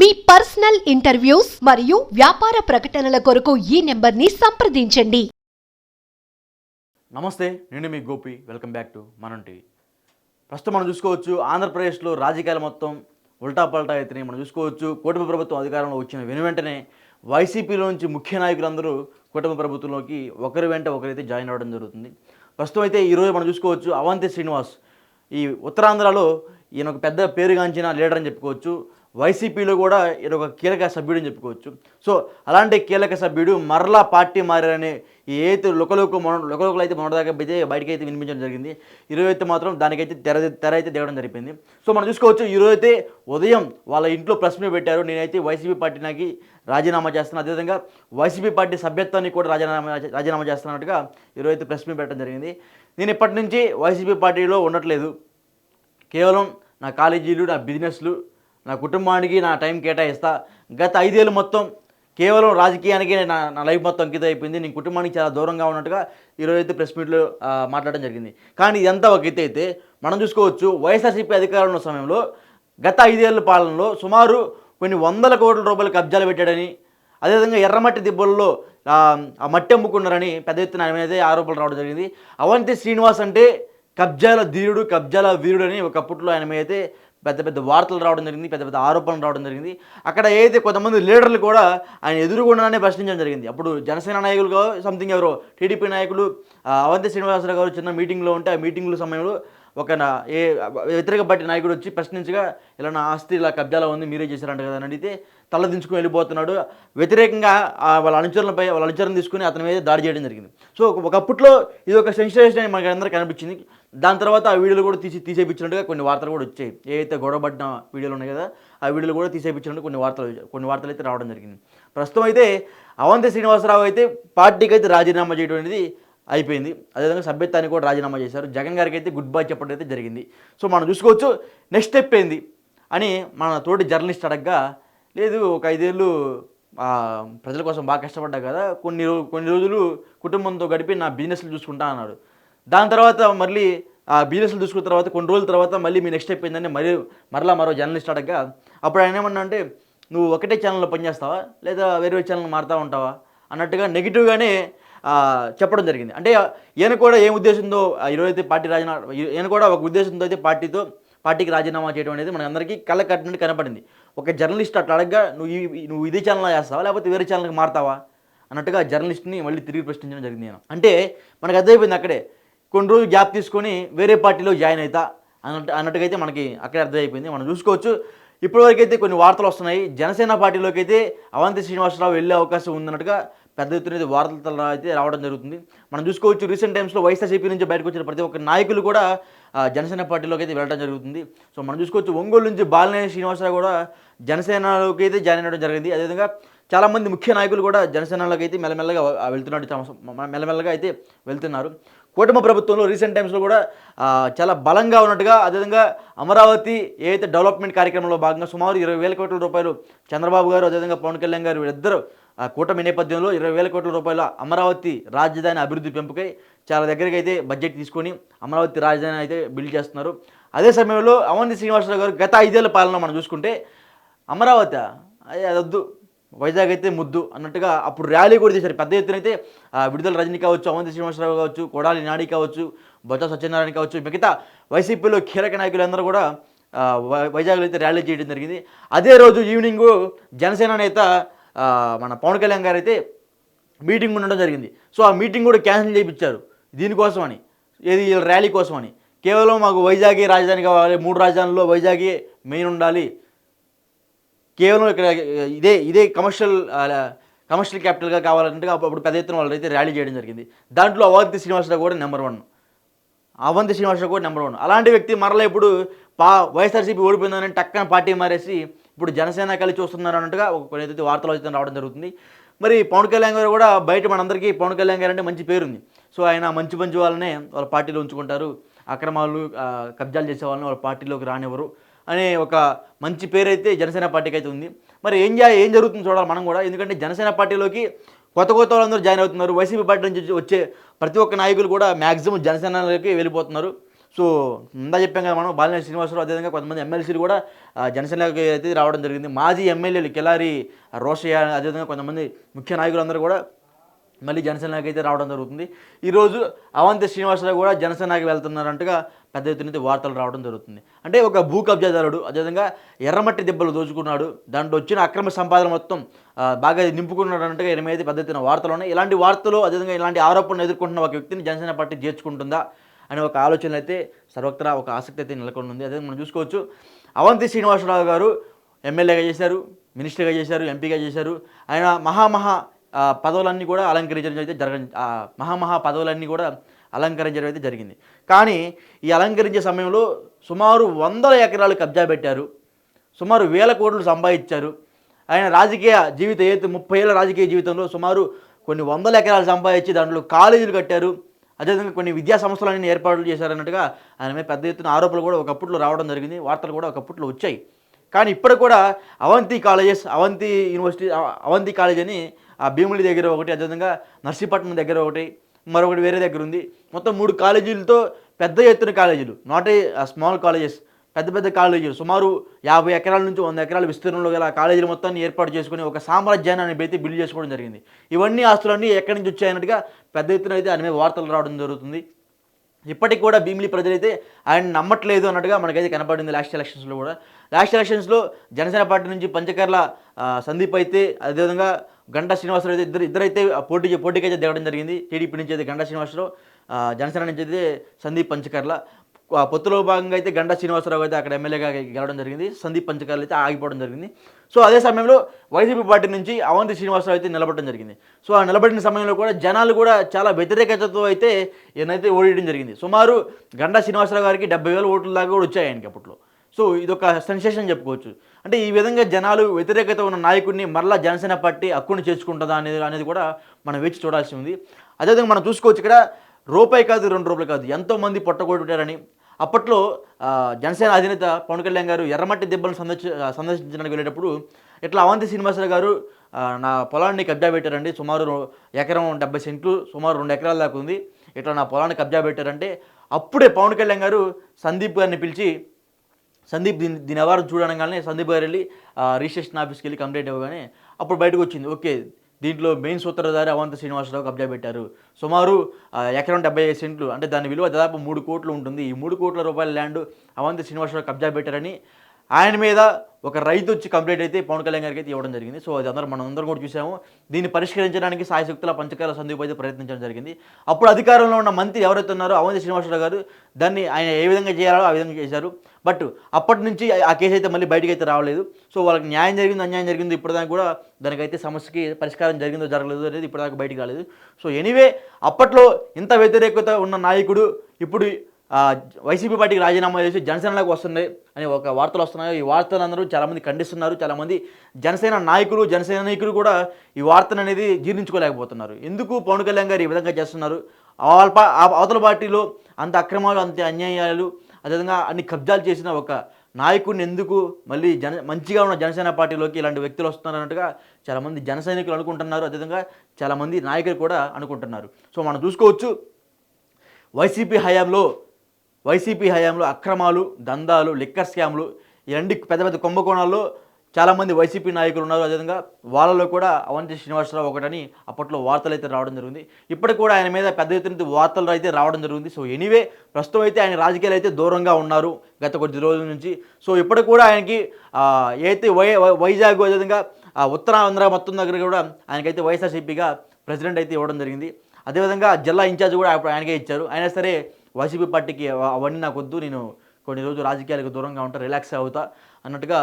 మీ personal interviews మరియు వ్యాపార ప్రకటనల కొరకు ఈ నెంబర్ని సంప్రదించండి. నమస్తే నేను మీ Gopi. Welcome back to Manam TV ప్రస్తుతం మనం చూసుకోవచ్చు ఆంధ్రప్రదేశ్లో రాజకీయాలు మొత్తం ఉల్టా పల్టా అయితేనే మనం చూసుకోవచ్చు. కూటమి ప్రభుత్వం అధికారంలో వచ్చిన వెను వెంటనే వైసీపీలో నుంచి ముఖ్య నాయకులందరూ కూటమి ప్రభుత్వంలోకి ఒకరి వెంట ఒకరైతే జాయిన్ అవ్వడం జరుగుతుంది. ప్రస్తుతం అయితే ఈరోజు మనం చూసుకోవచ్చు అవంతి శ్రీనివాస్. ఈ ఉత్తరాంధ్రలో ఈయన ఒక పెద్ద పేరుగాంచిన లీడర్ అని చెప్పుకోవచ్చు. వైసీపీలో కూడా ఇది ఒక కీలక సభ్యుడు అని చెప్పుకోవచ్చు. సో అలాంటి కీలక సభ్యుడు మరలా పార్టీ మారారనే ఈ ఏదైతే లొకలోక మొన లొకలోకలు అయితే మొన్నదాకా అయితే బయటకి వినిపించడం జరిగింది. ఈరోజు అయితే మాత్రం దానికైతే తెర తెర అయితే దిగడం జరిగింది. సో మనం చూసుకోవచ్చు ఈరోజు అయితే ఉదయం వాళ్ళ ఇంట్లో ప్రెస్ మీట్ పెట్టారు. నేనైతే వైసీపీ పార్టీ నాకు రాజీనామా చేస్తున్నాను అదేవిధంగా వైసీపీ పార్టీ సభ్యత్వాన్ని కూడా రాజీనామా రాజీనామా చేస్తున్నట్టుగా ఈరోజు అయితే ప్రెస్ మీట్ పెట్టడం జరిగింది. నేను ఇప్పటి నుంచి వైసీపీ పార్టీలో ఉండట్లేదు. కేవలం నా కాలేజీలు నా బిజినెస్లు నా కుటుంబానికి నా టైం కేటాయిస్తా. గత ఐదేళ్ళు మొత్తం కేవలం రాజకీయానికి నా నా లైఫ్ మొత్తం అంకితం అయిపోయింది. నేను కుటుంబానికి చాలా దూరంగా ఉన్నట్టుగా ఈరోజు అయితే ప్రెస్ మీట్లో మాట్లాడడం జరిగింది. కానీ ఇదంతా ఒక ఎత్తు అయితే మనం చూసుకోవచ్చు. వైఎస్ఆర్సీపీ అధికారంలో ఉన్న సమయంలో గత ఐదేళ్ళ పాలనలో సుమారు కొన్ని వందల కోట్ల రూపాయలు కబ్జాలు పెట్టాడని అదేవిధంగా ఎర్రమట్టి దిబ్బల్లో ఆ, మట్టి అమ్ముకున్నారని పెద్ద ఎత్తున ఆయన ఆరోపణలు రావడం జరిగింది. అవంతి శ్రీనివాస్ అంటే కబ్జాల ధీరుడు కబ్జాల వీరుడు అని ఒకప్పట్లో ఆయన మీద అయితే పెద్ద పెద్ద వార్తలు రావడం జరిగింది పెద్ద పెద్ద ఆరోపణలు రావడం జరిగింది. అక్కడ ఏదైతే కొంతమంది లీడర్లు కూడా ఆయన ఎదురుగుండానే ప్రశ్నించడం జరిగింది. అప్పుడు జనసేన నాయకులు సంథింగ్ ఎవరో టీడీపీ నాయకులు అవంతి శ్రీనివాసరావు గారు చిన్న మీటింగ్లో ఉంటే ఆ మీటింగ్ల సమయంలో ఒక నా ఏ వ్యతిరేక పార్టీ నాయకుడు వచ్చి ప్రశ్నించగా ఇలా నా ఆస్తి ఇలా కబ్జాలో ఉంది మీరే చేశారంట కదా అని అడిగితే తల దించుకుని వెళ్ళిపోతున్నాడు. వ్యతిరేకంగా వాళ్ళ అనుచరులపై వాళ్ళ అనుచరణ తీసుకుని అతని మీద దాడి చేయడం జరిగింది. సో ఒకప్పట్లో ఇది ఒక సెన్సేషన్ అని మనకి అందరికీ కనిపించింది దాని తర్వాత ఆ వీడియోలు కూడా తీసి తీసేపించినట్టుగా కొన్ని వార్తలు కూడా వచ్చాయి. ఏవైతే గొడవపడిన వీడియోలు ఉన్నాయి కదా ఆ వీడియోలు కూడా తీసేపించినట్టు కొన్ని వార్తలు కొన్ని వార్తలు అయితే రావడం జరిగింది. ప్రస్తుతం అయితే అవంతి శ్రీనివాసరావు అయితే పార్టీకి అయితే రాజీనామా చేయడం అనేది అయిపోయింది. అదేవిధంగా సభ్యత్వాన్ని కూడా రాజీనామా చేశారు. జగన్ గారికి అయితే గుడ్ బై చెప్పడం అయితే జరిగింది. సో మనం చూసుకోవచ్చు నెక్స్ట్ స్టెప్ ఏంది అని మన తోటి జర్నలిస్ట్ అడగ్గా లేదు ఒక ఐదేళ్ళు ప్రజల కోసం బాగా కష్టపడ్డా కదా కొన్ని కొన్ని రోజులు కుటుంబంతో గడిపి నా బిజినెస్లు చూసుకుంటా అన్నాడు. దాని తర్వాత మళ్ళీ ఆ బిజినెస్లు చూసుకున్న తర్వాత కొన్ని రోజుల తర్వాత మళ్ళీ మీ నెక్స్ట్ స్టెప్ ఏందని మరి మరలా మరో జర్నలిస్ట్ అడగ్గా అప్పుడు ఆయన ఏమన్నా అంటే నువ్వు ఒకటే ఛానల్లో పనిచేస్తావా? లేదా వేరే వేరే ఛానల్ మారుతా ఉంటావా? అన్నట్టుగా నెగిటివ్గానే చెప్పడం జరిగింది. అంటే ఈయన కూడా ఏం ఉద్దేశంతో ఆ, ఈరోజు అయితే పార్టీ రాజీనామా ఈయన కూడా ఒక ఉద్దేశంతో అయితే పార్టీతో పార్టీకి రాజీనామా చేయడం అనేది మన అందరికీ కళ్ళ కట్టినట్టు కనపడింది. ఒక జర్నలిస్ట్ అట్లా అడగగా నువ్వు నువ్వు ఇదే ఛానల్ చేస్తావా? లేకపోతే వేరే ఛానల్కి మారుతావా? అన్నట్టుగా జర్నలిస్ట్ని మళ్ళీ తిరిగి ప్రశ్నించడం జరిగింది నేను అంటే మనకు అర్థమైపోయింది అక్కడే. కొన్ని రోజులు గ్యాప్ తీసుకొని వేరే పార్టీలో జాయిన్ అవుతా అన్నట్టు అన్నట్టుగా అయితే మనకి అక్కడే అర్థమైపోయింది. మనం చూసుకోవచ్చు. ఇప్పటివరకు అయితే కొన్ని వార్తలు వస్తున్నాయి. జనసేన పార్టీలోకి అయితే అవంతి శ్రీనివాసరావు వెళ్ళే అవకాశం ఉందన్నట్టుగా పెద్ద ఎత్తున అయితే వార్తలు అయితే రావడం జరుగుతుంది. మనం చూసుకోవచ్చు రీసెంట్ టైమ్స్లో వైఎస్ఆర్సీపీ నుంచి బయటకు వచ్చిన ప్రతి ఒక్క నాయకులు కూడా జనసేన పార్టీలోకి అయితే వెళ్ళడం జరుగుతుంది. సో మనం చూసుకోవచ్చు ఒంగోలు నుంచి బాలినేని శ్రీనివాసరావు కూడా జనసేనలోకి అయితే జాయిన్ అవ్వడం జరిగింది. అదేవిధంగా చాలామంది ముఖ్య నాయకులు కూడా జనసేనలోకి అయితే మెల్లమెల్లగా వెళ్తున్నట్టు మెల్లమెల్లగా అయితే వెళ్తున్నారు. కూటమి ప్రభుత్వంలో రీసెంట్ టైమ్స్లో కూడా చాలా బలంగా ఉన్నట్టుగా అదేవిధంగా అమరావతి ఏదైతే డెవలప్మెంట్ కార్యక్రమంలో భాగంగా సుమారు ఇరవై వేల కోట్ల రూపాయలు చంద్రబాబు గారు అదేవిధంగా పవన్ కళ్యాణ్ గారు వీళ్ళిద్దరూ కూటమి నేపథ్యంలో ఇరవై వేల కోట్ల రూపాయల అమరావతి రాజధాని అభివృద్ధి పెంపుకై చాలా దగ్గరికి అయితే బడ్జెట్ తీసుకొని అమరావతి రాజధాని అయితే బిల్డ్ చేస్తున్నారు. అదే సమయంలో అవంతి శ్రీనివాసరావు గారు గత ఐదేళ్ళ పాలన మనం చూసుకుంటే అమరావతి అదొద్దు వైజాగ్ అయితే ముద్దు అన్నట్టుగా అప్పుడు ర్యాలీ కూడా చేశారు. పెద్ద ఎత్తున అయితే ఆ, విడుదల రజనీ కావచ్చు అవంతి శ్రీనివాసరావు కావచ్చు కొడాలి నాడి కావచ్చు బొత్స సత్యనారాయణ కావచ్చు మిగతా వైసీపీలో కీలక నాయకులందరూ కూడా వై- వైజాగ్లో అయితే ర్యాలీ చేయడం జరిగింది. అదే రోజు ఈవినింగ్ జనసేన నేత మన పవన్ కళ్యాణ్ గారు అయితే మీటింగ్ ఉండడం జరిగింది. సో ఆ మీటింగ్ కూడా క్యాన్సిల్ చేయించారు. దీనికోసం అని ఏది ర్యాలీ కోసమని. కేవలం మాకు వైజాగ్ రాజధాని కావాలి మూడు రాజధానుల్లో వైజాగ్ మెయిన్ ఉండాలి. కేవలం ఇక్కడ ఇదే ఇదే కమర్షియల్ కమర్షియల్ క్యాపిటల్గా కావాలంటే అప్పుడు పెద్ద ఎత్తున వాళ్ళు అయితే ర్యాలీ చేయడం జరిగింది. దాంట్లో అవంతి శ్రీనివాసరావు కూడా నెంబర్ వన్. అవంతి శ్రీనివాసరావు కూడా నెంబర్ వన్. అలాంటి వ్యక్తి మరలా ఇప్పుడు పా వైఎస్ఆర్సీపీ ఓడిపోయిందని టక్కన పార్టీ మారేసి ఇప్పుడు జనసేన కలిసి వస్తున్నారు అన్నట్టుగా ఒక కొన్ని అయితే వార్తలు అయితే రావడం జరుగుతుంది. మరి పవన్ కళ్యాణ్ గారు కూడా బయట మనందరికీ పవన్ కళ్యాణ్ గారు అంటే మంచి పేరుంది. సో ఆయన మంచి మంచి వాళ్ళనే వాళ్ళ పార్టీలో ఉంచుకుంటారు. అక్రమాలు కబ్జాలు చేసే వాళ్ళని వాళ్ళ పార్టీలోకి రానివ్వరు అనే ఒక మంచి పేరైతే జనసేన పార్టీకి అయితే ఉంది. మరి ఏం చే ఏం జరుగుతుందో చూడాలి మనం కూడా. ఎందుకంటే జనసేన పార్టీలోకి కొత్త కొత్త వాళ్ళందరూ జాయిన్ అవుతున్నారు. వైసీపీ పార్టీ నుంచి వచ్చే ప్రతి ఒక్క నాయకులు కూడా మ్యాక్సిమం జనసేనలోకి వెళ్ళిపోతున్నారు. సో ఇందా చెప్పాం కదా మనం బాలినేని శ్రీనివాసరావు అదేవిధంగా కొంతమంది ఎమ్మెల్సీలు కూడా ఆ, జనసేనకి అయితే రావడం జరిగింది మాజీ ఎమ్మెల్యేలు కిలారి రోషయ్య అదేవిధంగా కొంతమంది ముఖ్య నాయకులందరూ కూడా మళ్ళీ జనసేనకి అయితే రావడం జరుగుతుంది. ఈరోజు అవంతి శ్రీనివాసరావు కూడా జనసేనకి వెళ్తున్నారంటగా పెద్ద ఎత్తున వార్తలు రావడం జరుగుతుంది. అంటే ఒక భూ కబ్జాదారుడు అదేవిధంగా ఎర్రమట్టి దెబ్బలు దోచుకున్నాడు దాంట్లో వచ్చిన అక్రమ సంపాదన మొత్తం బాగా నింపుకున్నాడు అన్నట్టుగా ఈయన పెద్ద ఎత్తున వార్తలు ఉన్నాయి. ఇలాంటి వార్తలు అదేవిధంగా ఇలాంటి ఆరోపణలు ఎదుర్కొంటున్న ఒక వ్యక్తిని జనసేన పార్టీ చేర్చుకుంటుందా? అనే ఒక ఆలోచన అయితే సర్వత్రా ఒక ఆసక్తి అయితే నెలకొని ఉంది. అదే మనం చూసుకోవచ్చు. అవంతి శ్రీనివాసరావు గారు ఎమ్మెల్యేగా చేశారు మినిస్టర్గా చేశారు ఎంపీగా చేశారు. ఆయన మహామహా పదవులన్నీ కూడా అలంకరించడం అయితే జరగ మహామహా పదవులన్నీ కూడా అలంకరించడం అయితే జరిగింది. కానీ ఈ అలంకరించే సమయంలో సుమారు వందల ఎకరాలు కబ్జా పెట్టారు. సుమారు వేల కోట్లు సంపాదించారు. ఆయన రాజకీయ జీవిత ఏదైతే ముప్పై ఏళ్ళ రాజకీయ జీవితంలో సుమారు కొన్ని వందల ఎకరాలు సంపాదించి దాంట్లో కాలేజీలు కట్టారు. అదేవిధంగా కొన్ని విద్యా సంస్థలన్నీ ఏర్పాట్లు చేశారన్నట్టుగా ఆయన మీద పెద్ద ఎత్తున ఆరోపణలు కూడా ఒకప్పట్లో రావడం జరిగింది వార్తలు కూడా ఒకప్పట్లో వచ్చాయి. కానీ ఇప్పుడు కూడా Avanti colleges Avanti university Avanti college అని ఆ భీముడి దగ్గర ఒకటి అదేవిధంగా నర్సీపట్నం దగ్గర ఒకటి మరొకటి వేరే దగ్గర ఉంది. మొత్తం మూడు కాలేజీలతో పెద్ద ఎత్తున కాలేజీలు. Not a small colleges. పెద్ద పెద్ద కాలేజీలు సుమారు యాభై ఎకరాల నుంచి వంద ఎకరాల విస్తీర్ణంలో గల కాలేజీలు కాలేజీల మొత్తాన్ని ఏర్పాటు చేసుకుని ఒక సామ్రాజ్యాన్ని ఆయన అయితే బిల్డ్ చేసుకోవడం జరిగింది. ఇవన్నీ ఆస్తులన్నీ ఎక్కడి నుంచి వచ్చాయన్నట్టుగా పెద్ద ఎత్తున అయితే ఆయన మీద వార్తలు రావడం జరుగుతుంది. ఇప్పటికి కూడా భీమిలి ప్రజలైతే ఆయన నమ్మట్లేదు అన్నట్టుగా మనకైతే కనపడింది లాస్ట్ ఎలక్షన్స్లో కూడా. లాస్ట్ ఎలక్షన్స్లో జనసేన పార్టీ నుంచి పంచకర్ల సందీప్ అయితే అదేవిధంగా గంటా శ్రీనివాసరావు అయితే ఇద్దరు ఇద్దరైతే పోటీ పోటీకి అయితే దిగడం జరిగింది. టీడీపీ నుంచి అయితే గంటా శ్రీనివాసరావు జనసేన నుంచి అయితే సందీప్ పంచకర్ల. పొత్తులో భాగంగా అయితే గంటా శ్రీనివాసరావు అయితే అక్కడ ఎమ్మెల్యేగా గెలవడం జరిగింది. సందీప్ పంచకాలు అయితే ఆగిపోవడం జరిగింది. సో అదే సమయంలో వైసీపీ పార్టీ నుంచి అవంతి శ్రీనివాసరావు అయితే నిలబడడం జరిగింది. సో ఆ నిలబడిన సమయంలో కూడా జనాలు కూడా చాలా వ్యతిరేకతతో అయితే ఈయనైతే ఓడియడం జరిగింది. సుమారు గంటా శ్రీనివాసరావు గారికి డెబ్బై వేల ఓట్ల దాకా కూడా వచ్చాయి ఆయనకి అప్పట్లో. సో ఇది ఒక సెన్సేషన్ చెప్పుకోవచ్చు. అంటే ఈ విధంగా జనాలు వ్యతిరేకత ఉన్న నాయకుడిని మరలా జనసేన పార్టీ హక్కును చేర్చుకుంటుందా అనేది అనేది కూడా మనం వేచి చూడాల్సి ఉంది. అదేవిధంగా మనం చూసుకోవచ్చు ఇక్కడ రూపాయి కాదు రెండు రూపాయలు కాదు. ఎంతోమంది పొట్టగొట్టారని అప్పట్లో జనసేన అధినేత పవన్ కళ్యాణ్ గారు ఎర్రమట్టి దెబ్బలను సందర్శి సందర్శించడానికి వెళ్ళేటప్పుడు ఇట్లా అవంతి శ్రీనివాసరావు గారు నా పొలాన్ని కబ్జా పెట్టారండి. సుమారు ఎకరం డెబ్బై సెంట్లు సుమారు రెండు ఎకరాల దాకా ఉంది. ఇట్లా నా పొలాన్ని కబ్జా పెట్టారంటే అప్పుడే పవన్ కళ్యాణ్ గారు సందీప్ గారిని పిలిచి సందీప్ దీని దీని వ్యవహారం చూడడంగానే సందీప్ గారు వెళ్ళి రిజిస్ట్రేషన్ ఆఫీస్కి వెళ్ళి కంప్లైంట్ ఇవ్వగానే అప్పుడు బయటకు వచ్చింది. ఓకే దీంట్లో మెయిన్ సూత్రధారి అవంత శ్రీనివాసరావు కబ్జా పెట్టారు. సుమారు ఎకరం డెబ్బై ఐదు సెంట్లు అంటే దాని విలువ దాదాపు మూడు కోట్లు ఉంటుంది. ఈ మూడు కోట్ల రూపాయల ల్యాండ్ అవంత శ్రీనివాసరావు కబ్జా పెట్టారని ఆయన మీద ఒక రైతు వచ్చి కంప్లైంట్ అయితే పవన్ కళ్యాణ్ గారికి అయితే ఇవ్వడం జరిగింది. సో అది అందరం మనం అందరం కూడా చూసాము. దీన్ని పరిష్కరించడానికి సాయశక్తుల పంచకాల సందీప్ అయితే ప్రయత్నించడం జరిగింది. అప్పుడు అధికారంలో ఉన్న మంత్రి ఎవరైతే ఉన్నారో అవంతి శ్రీనివాసరావు గారు దాన్ని ఆయన ఏ విధంగా చేయాలో ఆ విధంగా చేశారు. బట్ అప్పటి నుంచి ఆ కేసు అయితే మళ్ళీ బయటకు అయితే రావలేదు. సో వాళ్ళకి న్యాయం జరిగింది అన్యాయం జరిగింది ఇప్పటిదాకా కూడా దానికైతే సమస్యకి పరిష్కారం జరిగిందో జరగలేదు అనేది ఇప్పటిదాకా బయటకు రాలేదు. సో ఎనీవే అప్పట్లో ఇంత వ్యతిరేకత ఉన్న నాయకుడు ఇప్పుడు వైసీపీ పార్టీకి రాజీనామా చేసి జనసేనలోకి వస్తున్నాయి అని ఒక వార్తలు వస్తున్నాయి. ఈ వార్తలు అందరూ చాలామంది ఖండిస్తున్నారు. చాలామంది జనసేన నాయకులు జనసేన నాయకులు కూడా ఈ వార్తను అనేది జీర్ణించుకోలేకపోతున్నారు. ఎందుకు పవన్ కళ్యాణ్ గారు ఈ విధంగా చేస్తున్నారు? ఆ అవతల పార్టీలో అంత అక్రమాలు అంత అన్యాయాలు అదేవిధంగా అన్ని కబ్జాలు చేసిన ఒక నాయకుడిని ఎందుకు మళ్ళీ జన మంచిగా ఉన్న జనసేన పార్టీలోకి ఇలాంటి వ్యక్తులు వస్తున్నారు అన్నట్టుగా చాలామంది జన సైనికులు అనుకుంటున్నారు. అదేవిధంగా చాలామంది నాయకులు కూడా అనుకుంటున్నారు. సో మనం చూసుకోవచ్చు వైసీపీ హయాంలో వైసీపీ హయాంలో అక్రమాలు దందాలు లిక్కర్ స్కామ్లు ఈ రెండు పెద్ద పెద్ద కుంభకోణాల్లో చాలామంది వైసీపీ నాయకులు ఉన్నారు. అదేవిధంగా వాళ్ళలో కూడా అవంతి శ్రీనివాసరావు ఒకటని అప్పట్లో వార్తలు అయితే రావడం జరిగింది. ఇప్పటికి కూడా ఆయన మీద పెద్ద ఎత్తున వార్తలు అయితే రావడం జరిగింది. సో ఎనీవే ప్రస్తుతం అయితే ఆయన రాజకీయాలు అయితే దూరంగా ఉన్నారు గత కొద్ది రోజుల నుంచి. సో ఇప్పటికి కూడా ఆయనకి ఏదైతే వై వైజాగ్ అదేవిధంగా ఉత్తరాంధ్ర మొత్తం దగ్గర కూడా ఆయనకైతే వైఎస్ఆర్సీపీగా ప్రెసిడెంట్ అయితే ఇవ్వడం జరిగింది. అదేవిధంగా జిల్లా ఇన్ఛార్జ్ కూడా అప్పుడు ఆయనకే ఇచ్చారు. అయినా సరే వైసీపీ పార్టీకి అవన్నీ నాకు వద్దు నేను కొన్ని రోజులు రాజకీయాలకు దూరంగా ఉంటా రిలాక్స్ అవుతా అన్నట్టుగా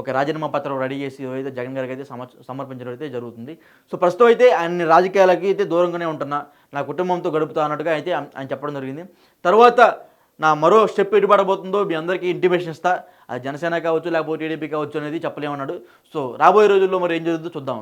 ఒక రాజీనామా పత్రం రెడీ చేసి అయితే జగన్ గారికి అయితే సమర్ సమర్పించడం అయితే జరుగుతుంది. సో ప్రస్తుతం అయితే ఆయన రాజకీయాలకి అయితే దూరంగానే ఉంటున్నా నా కుటుంబంతో గడుపుతా అన్నట్టుగా అయితే ఆయన ఆయన చెప్పడం జరిగింది. తర్వాత నా మరో స్టెప్ ఎటు పడబోతుందో మీ అందరికీ ఇంటిమేషన్ ఇస్తా. అది జనసేన కావచ్చు లేకపోతే టీడీపీ కావచ్చు అనేది చెప్పలేమన్నాడు. సో రాబోయే రోజుల్లో మరి ఏం జరుగుతుందో చూద్దాం